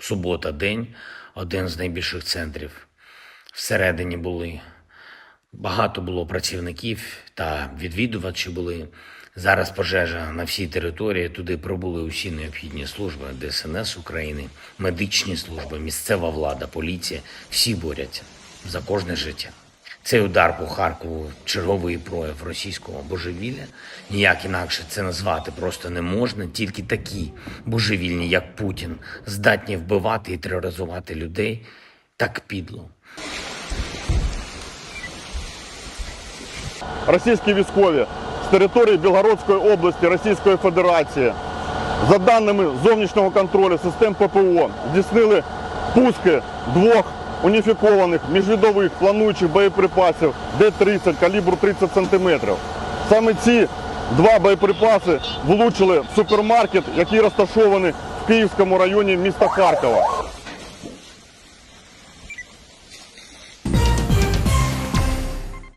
Субота день, один з найбільших центрів. Всередині були багато було працівників та відвідувачі були. Зараз пожежа на всій території. Туди прибули усі необхідні служби ДСНС України, медичні служби, місцева влада, поліція. Всі борються за кожне життя. Цей удар по Харкову черговий прояв російського божевілля. Ніяк інакше це назвати просто не можна. Тільки такі божевільні, як Путін, здатні вбивати і тероризувати людей так підло. російські військові з території Білгородської області Російської Федерації, за даними зовнішнього контролю систем ППО, здійснили пуски двох уніфікованих міжвідових плануючих боєприпасів Д-30 калібру 30 см. Саме ці два боєприпаси влучили в супермаркет, який розташований в Київському районі міста Харкова.